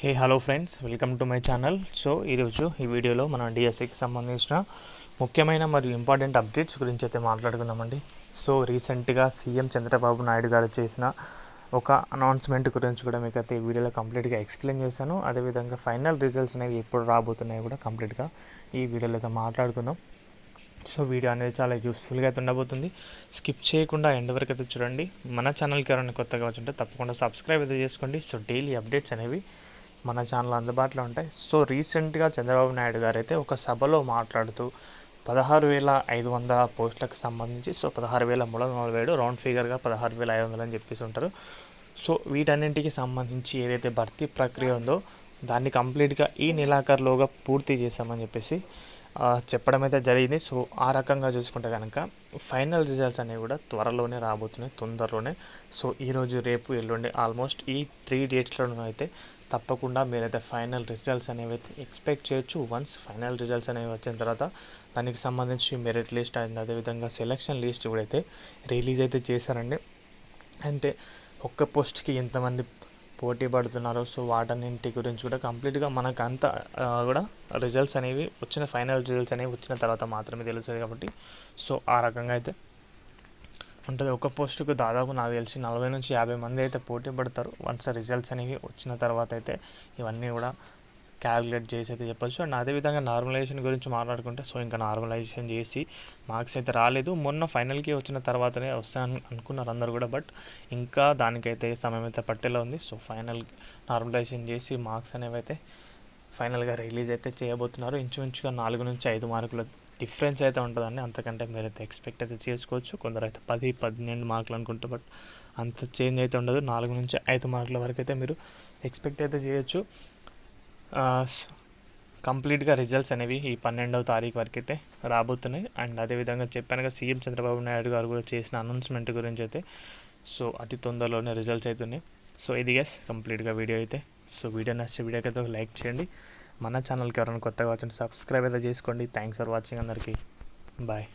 Hey hello friends welcome to my channel so ఈరోజు ఈ వీడియోలో మనం డిఎస్సికి సంబంధించిన ముఖ్యమైన మరియు ఇంపార్టెంట్ అప్డేట్స్ గురించి అయితే మాట్లాడుకుందామండి. సో రీసెంట్గా సీఎం చంద్రబాబు నాయుడు గారు చేసిన ఒక అనౌన్స్మెంట్ గురించి కూడా మీకు అయితే ఈ వీడియోలో కంప్లీట్గా ఎక్స్ప్లెయిన్ చేశాను. అదేవిధంగా ఫైనల్ రిజల్ట్స్ అనేవి ఎప్పుడు రాబోతున్నాయో కూడా కంప్లీట్గా ఈ వీడియోలో అయితే మాట్లాడుకుందాం. సో వీడియో అనేది చాలా యూస్ఫుల్గా అయితే ఉండబోతుంది. స్కిప్ చేయకుండా ఎండ్ వరకు అయితే చూడండి. మన ఛానల్కి ఎవరైనా కొత్తగా వచ్చుంటే తప్పకుండా సబ్స్క్రైబ్ అయితే చేసుకోండి. సో డైలీ అప్డేట్స్ అనేవి మన ఛానల్ అందుబాటులో ఉంటాయి. సో రీసెంట్గా చంద్రబాబు నాయుడు గారు అయితే ఒక సభలో మాట్లాడుతూ పదహారు వేల ఐదు వందల పోస్టులకు సంబంధించి సో పదహారు వేల మూడు వందల నలభై ఏడు రౌండ్ ఫిగర్గా పదహారు వేల ఐదు వందలు అని చెప్పేసి ఉంటారు. సో వీటన్నింటికి సంబంధించి ఏదైతే భర్తీ ప్రక్రియ ఉందో దాన్ని కంప్లీట్గా ఈ నెలాఖరులోగా పూర్తి చేశామని చెప్పేసి చెప్పడం అయితే జరిగింది. సో ఆ రకంగా చూసుకుంటే కనుక ఫైనల్ రిజల్ట్స్ అనేవి కూడా త్వరలోనే రాబోతున్నాయి తొందరలోనే. సో ఈరోజు రేపు ఎల్లుండి ఆల్మోస్ట్ ఈ త్రీ డేట్స్లోనూ అయితే తప్పకుండా మీరైతే ఫైనల్ రిజల్ట్స్ అనేవి అయితే ఎక్స్పెక్ట్ చేయొచ్చు. వన్స్ ఫైనల్ రిజల్ట్స్ అనేవి వచ్చిన తర్వాత దానికి సంబంధించి మెరిట్ లిస్ట్ అండ్ అదేవిధంగా సెలక్షన్ లిస్ట్ కూడా అయితే రిలీజ్ అయితే చేశారండి. అంటే ఒక్క పోస్ట్కి ఎంతమంది పోటీ పడుతున్నారు. సో వాటన్నింటి గురించి కూడా కంప్లీట్గా మనకు అంతా కూడా రిజల్ట్స్ అనేవి వచ్చిన ఫైనల్ రిజల్ట్స్ అనేవి వచ్చిన తర్వాత మాత్రమే తెలుస్తుంది కాబట్టి సో ఆ రకంగా అయితే ఉంటుంది. ఒక పోస్టుకు దాదాపు నాకు తెలిసి నలభై నుంచి యాభై మంది అయితే పోటీ పడతారు. వన్స్ రిజల్ట్స్ అనేవి వచ్చిన తర్వాత అయితే ఇవన్నీ కూడా క్యాలిక్యులేట్ చేసి అయితే చెప్పొచ్చు. అండ్ అదేవిధంగా నార్మలైజేషన్ గురించి మాట్లాడుకుంటే సో ఇంకా నార్మలైజేషన్ చేసి మార్క్స్ అయితే రాలేదు. మొన్న ఫైనల్కి వచ్చిన తర్వాతనే వస్తాను అనుకున్నారు అందరు కూడా బట్ ఇంకా దానికైతే సమయం అయితే పట్టేలా ఉంది. సో ఫైనల్ నార్మలైజేషన్ చేసి మార్క్స్ అనేవి అయితే ఫైనల్గా రిలీజ్ అయితే చేయబోతున్నారు. ఇంచుమించుగా నాలుగు నుంచి ఐదు మార్కుల డిఫరెన్స్ అయితే ఉంటుందండి అంతకంటే మీరైతే ఎక్స్పెక్ట్ అయితే చేసుకోవచ్చు. కొందరు అయితే పది పన్నెండు మార్కులు అనుకుంటే బట్ అంత చేంజ్ అయితే ఉండదు. నాలుగు నుంచి ఐదు మార్కుల వరకు అయితే మీరు ఎక్స్పెక్ట్ అయితే చేయొచ్చు. కంప్లీట్గా రిజల్ట్స్ అనేవి ఈ పన్నెండవ తారీఖు వరకు అయితే రాబోతున్నాయి. అండ్ అదేవిధంగా చెప్పానుగా సీఎం చంద్రబాబు నాయుడు గారు కూడా చేసిన అనౌన్స్మెంట్ గురించి అయితే సో అతి తొందరలోనే రిజల్ట్స్ అవుతున్నాయి. సో ఇది గెస్ కంప్లీట్గా వీడియో అయితే. సో వీడియో నచ్చే వీడియోకి అయితే లైక్ చేయండి. మన ఛానల్కి ఎవరైనా కొత్తగా వచ్చిన సబ్స్క్రైబ్ అయితే చేసుకోండి. థ్యాంక్స్ ఫర్ వాచింగ్ అందరికీ. బాయ్